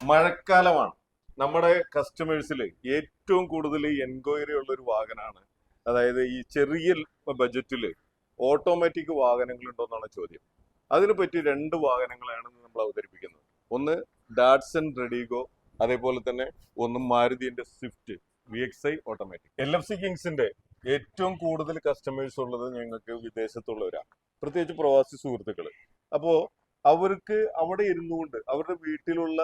മഴക്കാലമാണ്. നമ്മുടെ കസ്റ്റമേഴ്സിൽ ഏറ്റവും കൂടുതൽ എൻക്വയറി ഉള്ള ഒരു വാഹനമാണ് അതായത് ഈ ചെറിയ ബജറ്റിൽ ഓട്ടോമാറ്റിക് വാഹനങ്ങൾ ഉണ്ടോ എന്നാണ് ചോദ്യം. അതിനെ പറ്റി രണ്ട് വാഹനങ്ങളാണ് നമ്മൾ അവതരിപ്പിക്കുന്നത്. ഒന്ന് ഡാഡ്സൺ റെഡിഗോ അതേപോലെ തന്നെ ഒന്ന് മാരുതിന്റെ Swift V X I automatic L F C കിങ്സിന്റെ ഏറ്റവും കൂടുതൽ കസ്റ്റമേഴ്സ് ഉള്ളത് ഞങ്ങൾക്ക് വിദേശത്തുള്ളവരാണ്. പ്രത്യേകിച്ച് പ്രവാസി സുഹൃത്തുക്കൾ അപ്പോൾ അവർക്ക് അവിടെ ഇരുന്നുകൊണ്ട് അവരുടെ വീട്ടിലുള്ള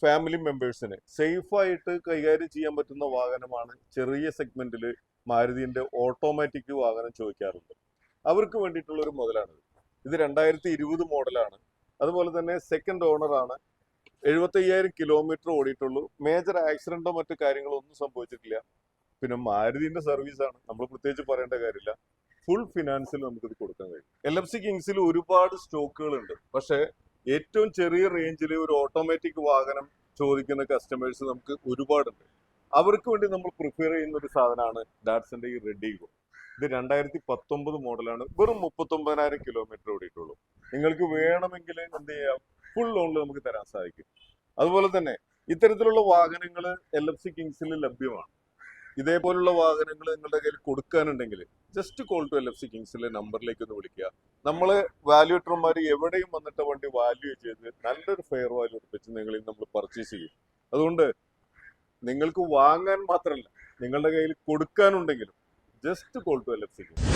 ഫാമിലി മെമ്പേഴ്സിന് സേഫായിട്ട് കൈകാര്യം ചെയ്യാൻ പറ്റുന്ന വാഹനമാണ് ചെറിയ സെഗ്മെന്റിൽ മാരുതിന്റെ ഓട്ടോമാറ്റിക് വാഹനം ചോദിക്കാറുണ്ട്. അവർക്ക് വേണ്ടിയിട്ടുള്ള ഒരു മുതലാണിത്. ഇത് രണ്ടായിരത്തി ഇരുപത് മോഡലാണ് അതുപോലെ തന്നെ സെക്കൻഡ് ഓണറാണ് ആണ്. എഴുപത്തി അയ്യായിരം കിലോമീറ്റർ ഓടിയിട്ടുള്ളൂ. മേജർ ആക്സിഡന്റോ മറ്റു കാര്യങ്ങളോ ഒന്നും സംഭവിച്ചിട്ടില്ല. പിന്നെ മാരുതിന്റെ സർവീസ് ആണ് നമ്മൾ പ്രത്യേകിച്ച് പറയേണ്ട കാര്യമില്ല. ഫുൾ ഫിനാൻസിൽ നമുക്കിത് കൊടുക്കാൻ കഴിയും. എൽ എഫ് സി കിങ്സിൽ ഒരുപാട് സ്റ്റോക്കുകൾ ഉണ്ട് പക്ഷേ ഏറ്റവും ചെറിയ റേഞ്ചിൽ ഒരു ഓട്ടോമാറ്റിക് വാഹനം ചോദിക്കുന്ന കസ്റ്റമേഴ്സ് നമുക്ക് ഒരുപാടുണ്ട്. അവർക്ക് വേണ്ടി നമ്മൾ പ്രിഫർ ചെയ്യുന്ന ഒരു സാധനമാണ് ഡാറ്റ്സിന്റെ ഈ റെഡിഗോ ഇത് രണ്ടായിരത്തി പത്തൊമ്പത് മോഡലാണ് വെറും മുപ്പത്തൊമ്പതിനായിരം കിലോമീറ്റർ ഓടിയിട്ടുള്ളൂ. നിങ്ങൾക്ക് വേണമെങ്കിൽ എന്ത് ചെയ്യാം? ഫുൾ ലോണിൽ നമുക്ക് തരാൻ സാധിക്കും. അതുപോലെ തന്നെ ഇത്തരത്തിലുള്ള വാഹനങ്ങൾ എൽ എഫ് സി കിങ്സിൽ ലഭ്യമാണ്. ഇതേപോലുള്ള വാഹനങ്ങൾ നിങ്ങളുടെ കയ്യിൽ കൊടുക്കാനുണ്ടെങ്കിൽ just call to L F C കിങ്സിലെ നമ്പറിലേക്ക് ഒന്ന് വിളിക്കുക. നമ്മൾ വാല്യൂട്ടർമാർ എവിടെയും വന്നിട്ട് വണ്ടി വാല്യൂ ചെയ്ത് നല്ലൊരു ഫെയർ വാല്യൂ ഉറപ്പിച്ച് നിങ്ങളിൽ നമ്മൾ പർച്ചേസ് ചെയ്യും. അതുകൊണ്ട് നിങ്ങൾക്ക് വാങ്ങാൻ മാത്രമല്ല നിങ്ങളുടെ കയ്യിൽ കൊടുക്കാനുണ്ടെങ്കിലും just call to L F C Kings